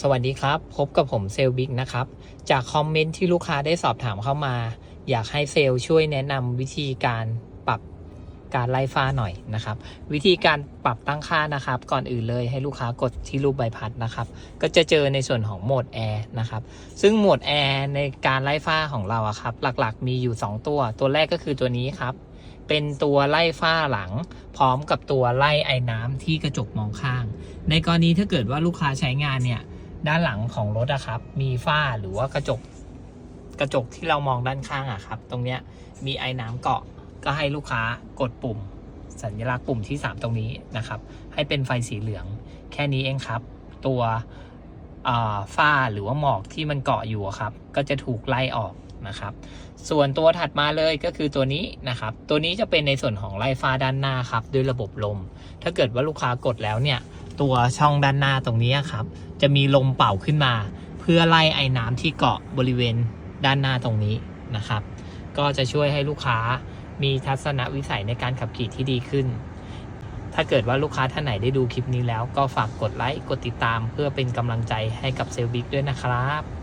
สวัสดีครับ พบกับผมเซลบิ๊กนะครับ จากคอมเมนต์ที่ลูกค้าได้สอบถามเข้ามา อยากให้เซลช่วยแนะนำวิธีการปรับการไล่ฟ้าหน่อยนะครับ วิธีการปรับตั้งค่านะครับ ก่อนอื่นเลยให้ลูกค้ากดที่รูปใบพัดนะครับ ก็จะเจอในส่วนของโหมดแอร์นะครับ ซึ่งโหมดแอร์ในการไล่ฟ้าของเราอะครับ หลักๆ มีอยู่ 2 ตัว ตัวแรกก็คือตัวนี้ครับ เป็นตัวไล่ฝ้าหลัง พร้อมกับตัวไล่ไอ้น้ำที่กระจกมองข้าง ในกรณีถ้าเกิดว่าลูกค้าใช้งานเนี่ย ด้านหลังของรถอะครับ มีฝ้าหรือว่ากระจก กระจกที่เรามองด้านข้างอะครับ ตรงเนี้ยมีไอ้น้ำเกาะก็ให้ลูกค้ากดปุ่ม สัญลักษณ์ปุ่มที่ 3 ตรงนี้นะครับ ให้เป็นไฟสีเหลือง แค่นี้เองครับ ตัวฝ้าหรือว่าหมอกที่มันเกาะอยู่ครับ ก็จะถูกไล่ออก นะครับ ส่วนตัวถัดมาเลยก็คือตัวนี้นะครับ ตัวนี้จะเป็นในส่วนของไล่ฟ้าด้านหน้าครับด้วยระบบลม ถ้าเกิดว่าลูกค้ากดแล้วเนี่ย ตัวช่องด้านหน้าตรงนี้ครับ จะมีลมเป่าขึ้นมา เพื่อไล่ไอ้น้ำที่เกาะบริเวณด้านหน้าตรงนี้นะครับ ก็จะช่วยให้ลูกค้ามีทัศนวิสัยในการขับขี่ที่ดีขึ้น ถ้าเกิดว่าลูกค้าท่านไหนได้ดูคลิปนี้แล้ว ก็ฝากกดไลค์ กดติดตาม เพื่อเป็นกำลังใจให้กับเซลบิ๊กด้วยนะครับ